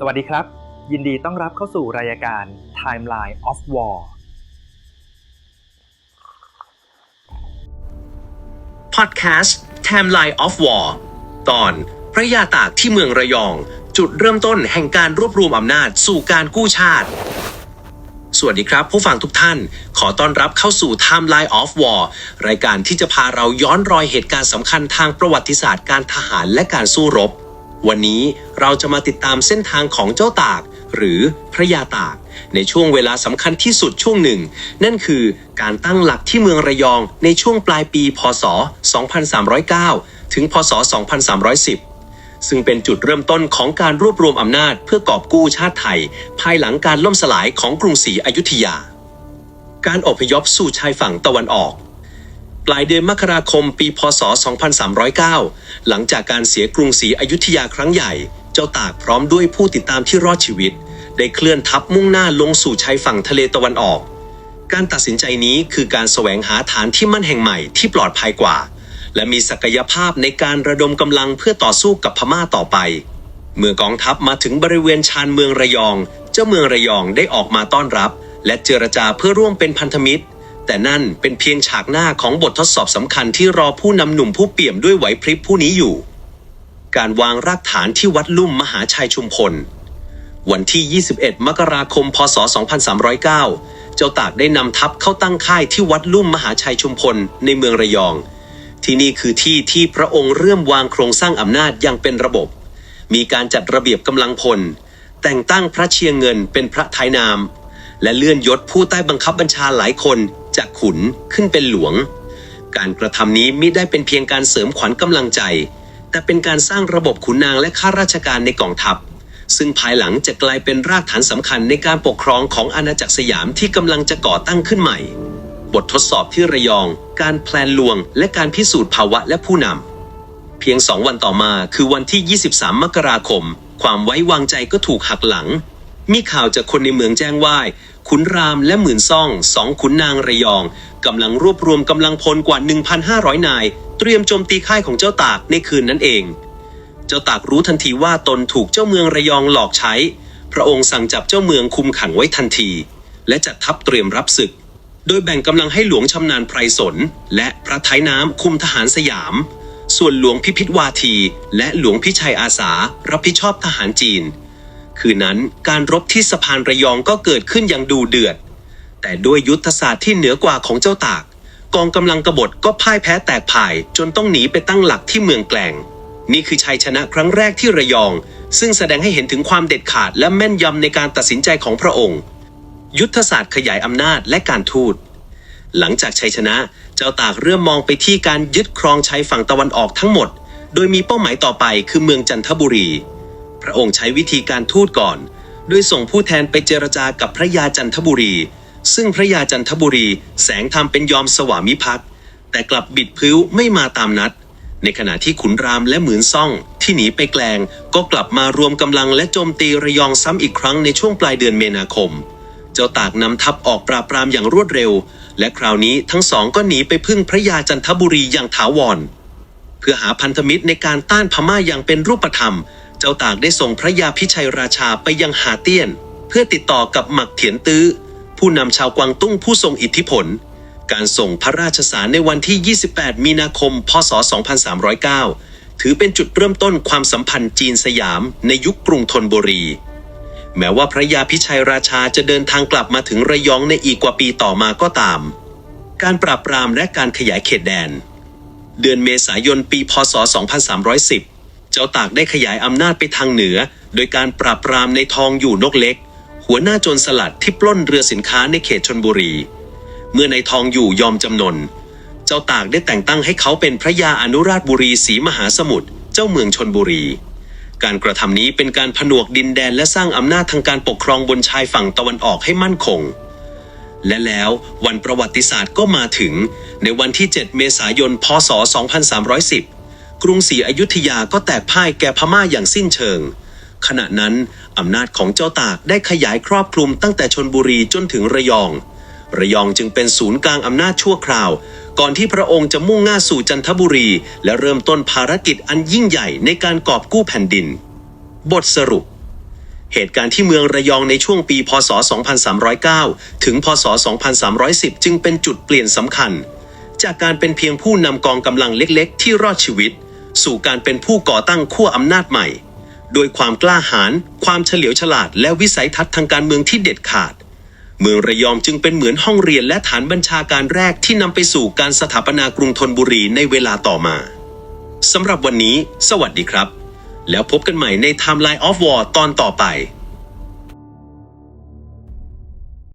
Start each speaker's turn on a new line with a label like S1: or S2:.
S1: สวัสดีครับ ยินดีต้อนรับเข้าสู่รายการ Timeline of War
S2: พอดแคสต์ Timeline of War ตอนพระยาตากที่เมืองระยอง จุดเริ่มต้นแห่งการรวบรวมอำนาจสู่การกู้ชาติ สวัสดีครับ ผู้ฟังทุกท่าน ขอต้อนรับเข้าสู่ Timeline of War รายการที่จะพาเราย้อนรอยเหตุการณ์สำคัญทางประวัติศาสตร์การทหารและการสู้รบ วันนี้เราจะมาติดตามเส้นทางของเจ้าตาก หรือพระยาตาก ในช่วงเวลาสำคัญที่สุดช่วงหนึ่ง นั่นคือการตั้งหลักที่เมืองระยองในช่วงปลายปี พศ 2309 ถึง พศ 2310 ซึ่งเป็นจุดเริ่มต้นของการรวบรวมอำนาจเพื่อกอบกู้ชาติไทย ภายหลังการล่มสลายของกรุงศรีอยุธยา การอพยพสู่ชายฝั่งตะวันออก ปลายเดือนมกราคมปีพศ 2309 หลังจากการเสียกรุงศรีอยุธยาครั้งใหญ่ เจ้าตากพร้อมด้วยผู้ติดตามที่รอดชีวิต ได้เคลื่อนทัพมุ่งหน้าลงสู่ชายฝั่งทะเลตะวันออก การตัดสินใจนี้คือการแสวงหาฐานที่มั่นแห่งใหม่ที่ปลอดภัยกว่า และมีศักยภาพในการระดมกำลังเพื่อต่อสู้กับพม่าต่อไป เมื่อกองทัพมาถึงบริเวณชานเมืองระยอง เจ้าเมืองระยองได้ออกมาต้อนรับ และเจรจาเพื่อร่วมเป็นพันธมิตร แต่นั่นเป็นเพียงฉากหน้าของบททดสอบสำคัญที่รอผู้นำหนุ่มผู้เปี่ยมด้วยไหวพริบผู้นี้อยู่ การวางรากฐานที่วัดลุ่มมหาชัยชุมพล วันที่ 21 มกราคม พศ 2309 เจ้าตากได้นำทัพเข้าตั้งค่ายที่วัดลุ่มมหาชัยชุมพลในเมืองระยอง ที่นี่คือที่ที่พระองค์เริ่มวางโครงสร้างอำนาจอย่างเป็นระบบ มีการจัดระเบียบกำลังพล แต่งตั้งพระเชียงเงินเป็นพระท้ายนาม และเลื่อนยศผู้ใต้บังคับบัญชาหลายคน จากขุนขึ้นเป็นหลวง การกระทำนี้มิได้เป็นเพียงการเสริมขวัญกำลังใจ แต่เป็นการสร้างระบบขุนนางและข้าราชการในกองทัพ ซึ่งภายหลังจะกลายเป็นรากฐานสำคัญในการปกครองของอาณาจักรสยามที่กำลังจะก่อตั้งขึ้นใหม่ บททดสอบที่ระยอง การแพลนลวง และการพิสูจน์ภาวะและผู้นำเพียงสองวันต่อมาคือวันที่ 23 มกราคม ความไว้วางใจก็ถูกหักหลังมีข่าวจากคนในเมืองแจ้งว่า ขุนรามและหมื่นซ่องสองขุนนางระยองกำลังรวบรวมกำลังพลกว่า 1,500 นาย เตรียมโจมตีค่ายของเจ้าตากในคืนนั้นเอง เจ้าตากรู้ทันทีว่าตนถูกเจ้าเมืองระยองหลอกใช้ พระองค์สั่งจับเจ้าเมืองคุมขังไว้ทันที และจัดทัพเตรียมรับศึก โดยแบ่งกำลังให้หลวงชำนาญไพรสน และพระท้ายน้ำคุมทหารสยาม ส่วนหลวงพิพิธวาที และหลวงพิชัยอาสา รับผิดชอบทหารจีน คืนนั้นการรบที่สะพานระยองก็เกิดขึ้นอย่างดูเดือด แต่ด้วยยุทธศาสตร์ที่เหนือกว่าของเจ้าตาก กองกำลังกบฏก็พ่ายแพ้แตกพ่าย จนต้องหนีไปตั้งหลักที่เมืองแกลง นี่คือชัยชนะครั้งแรกที่ระยอง ซึ่งแสดงให้เห็นถึงความเด็ดขาดและแม่นยำในการตัดสินใจของพระองค์ ยุทธศาสตร์ขยายอำนาจและการทูตหลังจากชัยชนะ เจ้าตากเริ่มมองไปที่การยึดครองชายฝั่งตะวันออกทั้งหมด โดยมีเป้าหมายต่อไปคือเมืองจันทบุรี พระองค์ใช้วิธีการทูตก่อน โดยส่งผู้แทนไปเจรจากับพระยาจันทบุรี ซึ่งพระยาจันทบุรีแสงทำเป็นยอมสวามิภักดิ์แต่กลับบิดพิ้วไม่มาตามนัด ในขณะที่ขุนรามและหมื่นซ่อง ที่หนีไปแกลงก็กลับมารวมกำลังและโจมตีระยองซ้ำอีกครั้งในช่วงปลายเดือนเมนาคม เจ้าตากนำทัพออกปราบปรามอย่างรวดเร็ว และคราวนี้ทั้งสองก็หนีไปพึ่งพระยาจันทบุรีอย่างถาวร เพื่อหาพันธมิตรในการต้านพม่าอย่างเป็นรูปธรรม เจ้าตากได้ส่งพระยาพิชัยราชาไปยังหาเตี้ยน เพื่อติดต่อกับหมักเถียนตื้อ ผู้นำชาวกวางตุ้งผู้ทรงอิทธิพล การส่งพระราชสารในวันที่ 28 มีนาคม พศ 2309 ถือเป็นจุดเริ่มต้นความสัมพันธ์จีนสยามในยุคกรุงธนบุรี แม้ว่าพระยาพิชัยราชาจะเดินทางกลับมาถึงระยองในอีกกว่าปีต่อมาก็ตาม การปราบปรามและการขยายเขตแดน เดือนเมษายนปี พศ 2310 จ้าตากได้ขยายอำนาจไปทางเหนือ โดยการปราบปรามในทองอยู่นกเล็ก หัวหน้าโจรสลัดที่ปล้นเรือสินค้าในเขตชนบุรี เมื่อในทองอยู่ยอมจำนน เจ้าตากได้แต่งตั้งให้เขาเป็นพระยาอนุราชบุรีศรีมหาสมุทรเจ้าเมืองชนบุรี การกระทำนี้เป็นการผนวกดินแดนและสร้างอำนาจทางการปกครองบนชายฝั่งตะวันออกให้มั่นคงและแล้ววันประวัติศาสตร์ก็มาถึงในวันที่ 7 เมษายน พศ 2310 กรุงศรีอยุธยาก็แตกพ่ายแก่พม่าอย่างสิ้นเชิง ขณะนั้นอำนาจของเจ้าตากได้ขยายครอบคลุมตั้งแต่ชนบุรีจนถึงระยอง ระยองจึงเป็นศูนย์กลางอำนาจชั่วคราว ก่อนที่พระองค์จะมุ่งหน้าสู่จันทบุรี และเริ่มต้นภารกิจอันยิ่งใหญ่ในการกอบกู้แผ่นดิน บทสรุปเหตุการณ์ที่เมืองระยองในช่วงปี พศ 2309 ถึง พศ 2310 จึงเป็นจุดเปลี่ยนสำคัญ จากการเป็นเพียงผู้นำกองกำลังเล็ก ๆ ที่รอดชีวิต สู่การเป็นผู้ก่อตั้งขั้วอำนาจใหม่ โดยความกล้าหาญความเฉลียวฉลาด และวิสัยทัศน์ทางการเมืองที่เด็ดขาด เมืองระยองจึงเป็นเหมือนห้องเรียนและฐานบัญชาการแรกที่นำไปสู่การสถาปนากรุงธนบุรีในเวลาต่อมาสำหรับวันนี้ สวัสดีครับ แล้วพบกันใหม่ใน Timeline of War ตอนต่อไป